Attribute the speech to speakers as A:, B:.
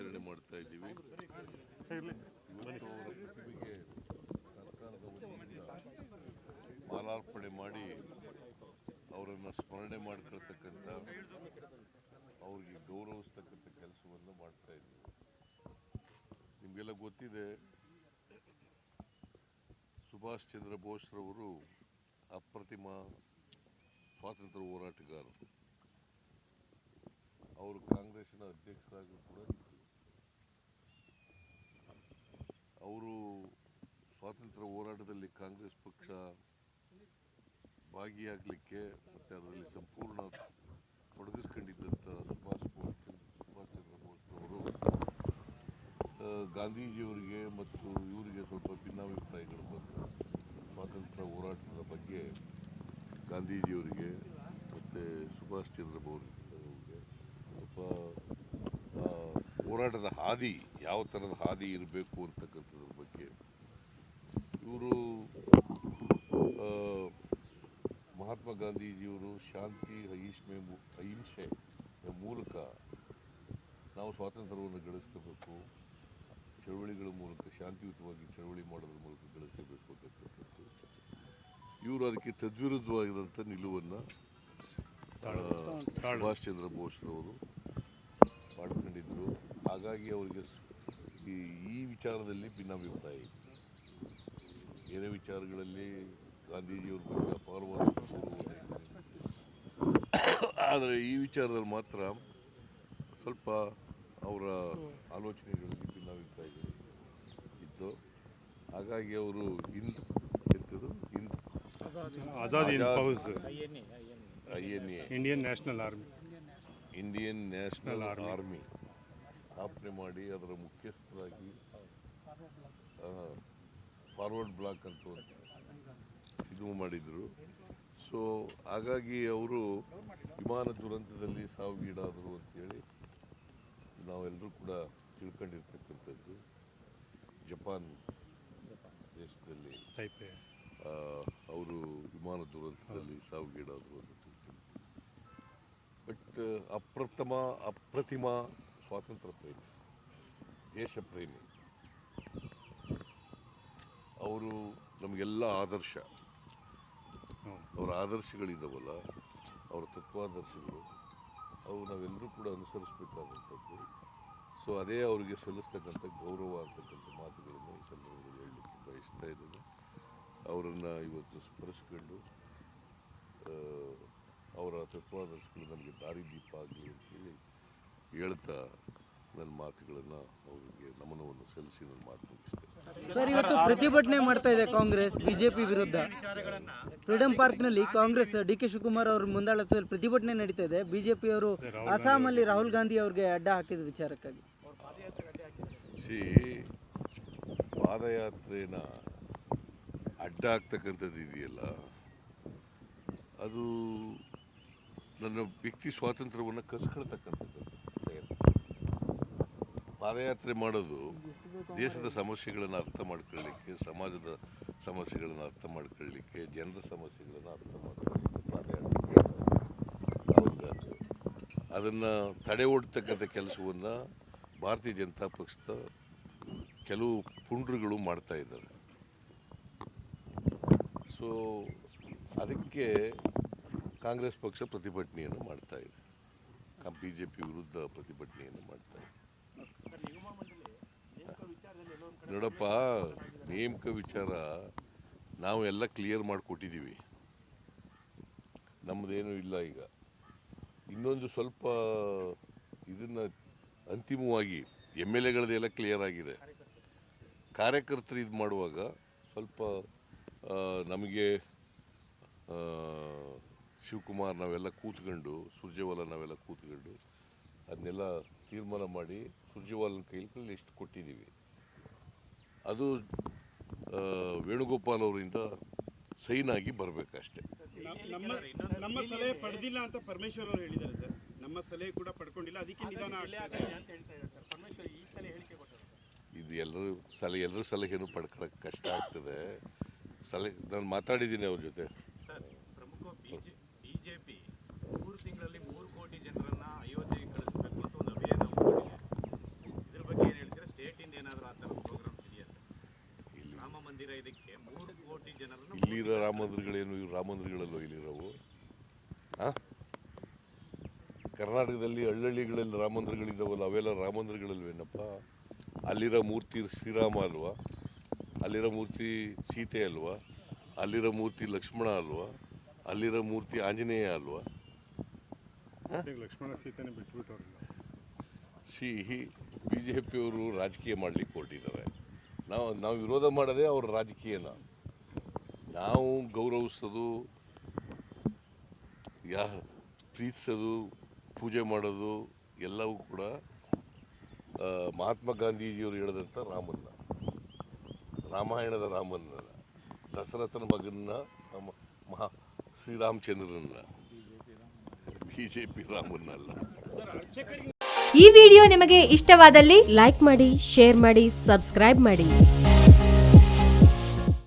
A: ಇವತ್ತು ಮಾಡ್ತಾ ಇದ್ದೀವಿ. ಮಾಲಾರ್ಪಣೆ ಮಾಡಿ ಅವರನ್ನು ಸ್ಮರಣೆ ಮಾಡ್ಕೊಳ್ತಕ್ಕಂಥ ಅವ್ರಿಗೆ ಗೌರವಿಸ್ತಕ್ಕಂಥ ಕೆಲಸವನ್ನು ಮಾಡ್ತಾ ಇದ್ದೀವಿ. ನಿಮಗೆಲ್ಲ ಗೊತ್ತಿದೆ, ಸುಭಾಷ್ ಚಂದ್ರ ಬೋಸ್ರವರು ಅಪ್ರತಿಮ ಸ್ವಾತಂತ್ರ್ಯ ಹೋರಾಟಗಾರರು ಅವರು ಕಾಂಗ್ರೆಸ್ನ ಅಧ್ಯಕ್ಷರಾಗಿ ಕೂಡ ಇದ್ದರು ಅವರು ಸ್ವಾತಂತ್ರ್ಯ ಹೋರಾಟದಲ್ಲಿ ಕಾಂಗ್ರೆಸ್ ಪಕ್ಷ ಭಾಗಿಯಾಗಲಿಕ್ಕೆ ಮತ್ತು ಅದರಲ್ಲಿ ಸಂಪೂರ್ಣ ತೊಡಗಿಸ್ಕೊಂಡಿದ್ದಂಥ ಸುಭಾಷ್ ಬೋಸ್, ಸುಭಾಷ್ ಚಂದ್ರ ಬೋಸ್ರವರು ಅವರು ಗಾಂಧೀಜಿಯವರಿಗೆ ಮತ್ತು ಇವರಿಗೆ ಸ್ವಲ್ಪ ಭಿನ್ನಾಭಿಪ್ರಾಯಗಳು ಬಂತು ಸ್ವಾತಂತ್ರ್ಯ ಹೋರಾಟದ ಬಗ್ಗೆ ಗಾಂಧೀಜಿಯವರಿಗೆ ಮತ್ತು ಸುಭಾಷ್ ಚಂದ್ರ ಬೋಸ್ ಅವರಿಗೆ ಸ್ವಲ್ಪ ಹೋರಾಟದ ಹಾದಿ, ಯಾವ ಥರದ ಹಾದಿ ಇರಬೇಕು ಅಂತಕ್ಕಂಥದ್ರ ಬಗ್ಗೆ ಇವರು ಮಹಾತ್ಮ ಗಾಂಧೀಜಿಯವರು ಶಾಂತಿ ಅಹಿಷ್ಮೆ ಅಹಿಂಸೆ ಮೂಲಕ ನಾವು ಸ್ವಾತಂತ್ರ್ಯವನ್ನು ಗಳಿಸ್ಕೋಬೇಕು. ಚಳವಳಿಗಳ ಮೂಲಕ, ಶಾಂತಿಯುತವಾಗಿ ಚಳವಳಿ ಮಾಡೋದ್ರ ಮೂಲಕ ಗಳಿಸಬೇಕು ಅಂತಕ್ಕಂಥದ್ದು. ಇವರು ಅದಕ್ಕೆ ತದ್ವಿರುದ್ಧವಾಗಿರೋಂಥ ನಿಲುವನ್ನು ಸುಭಾಷ್ ಚಂದ್ರ ಬೋಸ್ರವರು ಮಾಡ್ಕೊಂಡಿದ್ದರು. ಹಾಗಾಗಿ ಅವರಿಗೆ ಈ ವಿಚಾರದಲ್ಲಿ ಭಿನ್ನಾಭಿಪ್ರಾಯ ಇದೆ. ಬೇರೆ ವಿಚಾರಗಳಲ್ಲಿ ಗಾಂಧೀಜಿಯವ್ರ ಬಗ್ಗೆ ಅಪಾರವಾದ. ಆದರೆ ಈ ವಿಚಾರದಲ್ಲಿ ಮಾತ್ರ ಸ್ವಲ್ಪ ಅವರ ಆಲೋಚನೆಗಳಲ್ಲಿ ಭಿನ್ನಾಭಿಪ್ರಾಯ ಇತ್ತು ಹಾಗಾಗಿ ಅವರು Hind ಎತ್ತದು Hind I N A
B: Indian national army.
A: Indian national.
B: Army.
A: ಸ್ಥಾಪನೆ ಮಾಡಿ ಅದರ ಮುಖ್ಯಸ್ಥರಾಗಿ ಫಾರ್ವರ್ಡ್ ಬ್ಲಾಕ್ ಅಂತ ಇದು ಮಾಡಿದರು. ಸೊ ಹಾಗಾಗಿ ಅವರು ವಿಮಾನ ದುರಂತದಲ್ಲಿ ಸಾವಿಗೀಡಾದರು ಅಂತೇಳಿ ನಾವೆಲ್ಲರೂ ಕೂಡ ತಿಳ್ಕೊಂಡಿರ್ತಕ್ಕಂಥದ್ದು. ಜಪಾನ್ ದೇಶದಲ್ಲಿ ಅವರು ವಿಮಾನ ದುರಂತದಲ್ಲಿ ಸಾವಿಗೀಡಾದರು ಅಂತ ಬಟ್ ಅಪ್ರಥಮ ಅಪ್ರತಿಮ ಸ್ವಾತಂತ್ರ್ಯ ಪ್ರೇಮಿ ದೇಶ ಪ್ರೇಮಿ. ಅವರು ನಮಗೆಲ್ಲ ಆದರ್ಶ. ಅವರ ಆದರ್ಶಗಳಿದ್ದಾವಲ್ಲ ಅವರ ತತ್ವಾದರ್ಶಗಳು, ಅವು ನಾವೆಲ್ಲರೂ ಕೂಡ ಅನುಸರಿಸಬೇಕಾದಂಥದ್ದು. ಸೊ ಅದೇ ಅವರಿಗೆ ಸಲ್ಲಿಸ್ತಕ್ಕಂಥ ಗೌರವ ಅಂತಕ್ಕಂಥ ಮಾತುಗಳನ್ನು ಈ ಸಂದರ್ಭದಲ್ಲಿ ಹೇಳಲಿಕ್ಕೆ ಬಯಸ್ತಾ ಇದ್ದೇನೆ. ಅವರನ್ನು ಇವತ್ತು ಸ್ಮರಿಸ್ಕೊಂಡು ಅವರ ತತ್ವಾದರ್ಶಗಳು ನಮಗೆ ದಾರಿದೀಪ ಆಗಲಿ ಅಂತೇಳಿ ಹೇಳ್ತಾ ನನ್ನ ಮಾತುಗಳನ್ನು ಅವರಿಗೆ ನಮನವನ್ನು ಸಲ್ಲಿಸಿ ನನ್ನ ಮಾತು ಮುಗಿಸ್ತೇನೆ
C: ಸರ್, ಇವತ್ತು ಪ್ರತಿಭಟನೆ ಮಾಡ್ತಾ ಇದೆ ಕಾಂಗ್ರೆಸ್, ಬಿಜೆಪಿ ವಿರುದ್ಧ. ಫ್ರೀಡಂ ಪಾರ್ಕ್ನಲ್ಲಿ ಕಾಂಗ್ರೆಸ್ ಡಿ ಕೆ ಶಿವಕುಮಾರ್ ಅವ್ರ ಮುಂದಾಳತ್ವದಲ್ಲಿ ಪ್ರತಿಭಟನೆ ನಡೀತಾ ಇದೆ. ಬಿಜೆಪಿ ಅವರು ಅಸ್ಸಾಮಲ್ಲಿ ರಾಹುಲ್ ಗಾಂಧಿ ಅವ್ರಿಗೆ ಅಡ್ಡ ಹಾಕಿದ ವಿಚಾರಕ್ಕಾಗಿ.
A: ಪಾದಯಾತ್ರೆನ ಅಡ್ಡ ಆಗ್ತಕ್ಕಂಥದ್ದು ಇದೆಯಲ್ಲ, ಅದು ನನ್ನ ವ್ಯಕ್ತಿ ಸ್ವಾತಂತ್ರ್ಯವನ್ನು ಕಸ್ಕೊಳ್ತಕ್ಕಂಥದ್ದು. ಪಾದಯಾತ್ರೆ ಮಾಡೋದು ದೇಶದ ಸಮಸ್ಯೆಗಳನ್ನು ಅರ್ಥ ಮಾಡ್ಕೊಳ್ಳಿಕ್ಕೆ, ಸಮಾಜದ ಸಮಸ್ಯೆಗಳನ್ನು ಅರ್ಥ ಮಾಡ್ಕೊಳ್ಳಿಕ್ಕೆ, ಜನರ ಸಮಸ್ಯೆಗಳನ್ನು ಅರ್ಥ ಮಾಡ್ಕೊಳ್ಳಿಕ್ಕೆ ಪಾದಯಾತ್ರೆ ಅದನ್ನು ತಡೆ ಓಡ್ತಕ್ಕಂಥ ಕೆಲಸವನ್ನು ಭಾರತೀಯ ಜನತಾ ಪಕ್ಷದ ಕೆಲವು ಪುಂಡ್ರುಗಳು ಮಾಡ್ತಾ ಇದ್ದಾರೆ. ಸೊ ಅದಕ್ಕೆ ಕಾಂಗ್ರೆಸ್ ಪಕ್ಷ ಪ್ರತಿಭಟನೆಯನ್ನು ಮಾಡ್ತಾ ಇದೆ. ಬಿ ಜೆ ಪಿ ವಿರುದ್ಧ ಪ್ರತಿಭಟನೆಯನ್ನು ಮಾಡ್ತಾ ಇದೆ. ನೋಡಪ್ಪ, ನೇಮಕ ವಿಚಾರ ನಾವು ಎಲ್ಲ ಕ್ಲಿಯರ್ ಮಾಡಿಕೊಟ್ಟಿದ್ದೀವಿ ನಮ್ಮದೇನೂ ಇಲ್ಲ ಈಗ. ಇನ್ನೊಂದು ಸ್ವಲ್ಪ ಇದನ್ನು ಅಂತಿಮವಾಗಿ ಎಂ ಎಲ್ ಎಗಳದೆಲ್ಲ ಕ್ಲಿಯರ್ ಆಗಿದೆ. ಕಾರ್ಯಕರ್ತರು ಇದು ಮಾಡುವಾಗ ಸ್ವಲ್ಪ ನಮಗೆ ಶಿವಕುಮಾರ್ ನಾವೆಲ್ಲ ಕೂತ್ಕೊಂಡು, ಸುರ್ಜೇವಾಲ ನಾವೆಲ್ಲ ಕೂತ್ಕೊಂಡು ಅದನ್ನೆಲ್ಲ ತೀರ್ಮಾನ ಮಾಡಿ ಸುರ್ಜೇವಾಲನ ಕೈಯಲ್ಲಿ ಲಿಸ್ಟ್ ಕೊಟ್ಟಿದ್ದೀವಿ. ಅದು ವೇಣುಗೋಪಾಲ್ ಅವರಿಂದ ಸೈನ್ ಆಗಿ ಬರಬೇಕಷ್ಟೆ.
D: ನಮ್ಮ ನಮ್ಮ ಸಲಹೆ ಪಡೆದಿಲ್ಲ ಅಂತ ಪರಮೇಶ್ವರ್ ಅವರು ಹೇಳಿದ್ದಾರೆ ಸರ್. ನಮ್ಮ ಸಲಹೆ ಕೂಡ ಪಡ್ಕೊಂಡಿಲ್ಲ. ಅದಕ್ಕೆ ನಿಧಾನ ಆಗ್ತಾ ಇದೆ.
A: ಇದು ಎಲ್ಲರೂ ಸಲಹೆ ಎಲ್ಲರೂ ಸಲಹೆನೂ ಪಡ್ಕೊಳಕ್ಕೆ ಕಷ್ಟ ಆಗ್ತದೆ. ಸಲಹೆ ನಾನು ಮಾತಾಡಿದ್ದೀನಿ ಅವ್ರ ಜೊತೆ. ಇಲ್ಲಿರೋ ರಾಮ ಮಂದಿರಗಳೇನು ಇವು ರಾಮ ಮಂದಿರಗಳಲ್ಲೋ ಇಲ್ಲಿರೋವು? ಹಾ ಕರ್ನಾಟಕದಲ್ಲಿ ಹಳ್ಳಹಳ್ಳಿಗಳಲ್ಲಿ ರಾಮ ಮಂದಿರಗಳಿದ್ದಾವಲ್ಲ ಅವೆಲ್ಲ ರಾಮ ಮಂದಿರಗಳಲ್ವೇನಪ್ಪ ಅಲ್ಲಿರೋ ಮೂರ್ತಿ ಶ್ರೀರಾಮ ಅಲ್ವಾ? ಅಲ್ಲಿರೋ ಮೂರ್ತಿ ಸೀತೆ ಅಲ್ವಾ? ಅಲ್ಲಿರೋ ಮೂರ್ತಿ ಲಕ್ಷ್ಮಣ ಅಲ್ವಾ? ಅಲ್ಲಿರೋ ಮೂರ್ತಿ ಆಂಜನೇಯ ಅಲ್ವಾ?
B: ಲಕ್ಷ್ಮಣ ಸೀತೆನೇ ಬಿಟ್ಬಿಟ್ಟವ್ರಲ್ಲ
A: ಸಿ ಬಿ ಜೆ ಪಿಯವರು ರಾಜಕೀಯ ಮಾಡಲಿಕ್ಕೆ ಹೊರಟಿದ್ದಾರೆ. ನಾವು ನಾವು ವಿರೋಧ ಮಾಡೋದೇ ಅವ್ರ ರಾಜಕೀಯನ. ನಾವು ಗೌರವಿಸೋದು, ಯಾ ಪ್ರೀತಿಸೋದು, ಪೂಜೆ ಮಾಡೋದು ಎಲ್ಲವೂ ಕೂಡ ಮಹಾತ್ಮ ಗಾಂಧೀಜಿಯವರು ಹೇಳಿದಂಥ ರಾಮನ್ನ. ರಾಮಾಯಣದ ರಾಮನ್ನ ದಶರಥನ ಮಗನ್ನ, ನಮ್ಮ ಮಹಾ ಶ್ರೀರಾಮಚಂದ್ರನನ್ನ ಬಿ ಜೆ ಪಿ ರಾಮನ್ನಲ್ಲ
E: ಈ ವಿಡಿಯೋ ನಿಮಗೆ ಇಷ್ಟವಾದಲ್ಲಿ ಲೈಕ್ ಮಾಡಿ, ಶೇರ್ ಮಾಡಿ, ಸಬ್ಸ್ಕ್ರೈಬ್ ಮಾಡಿ.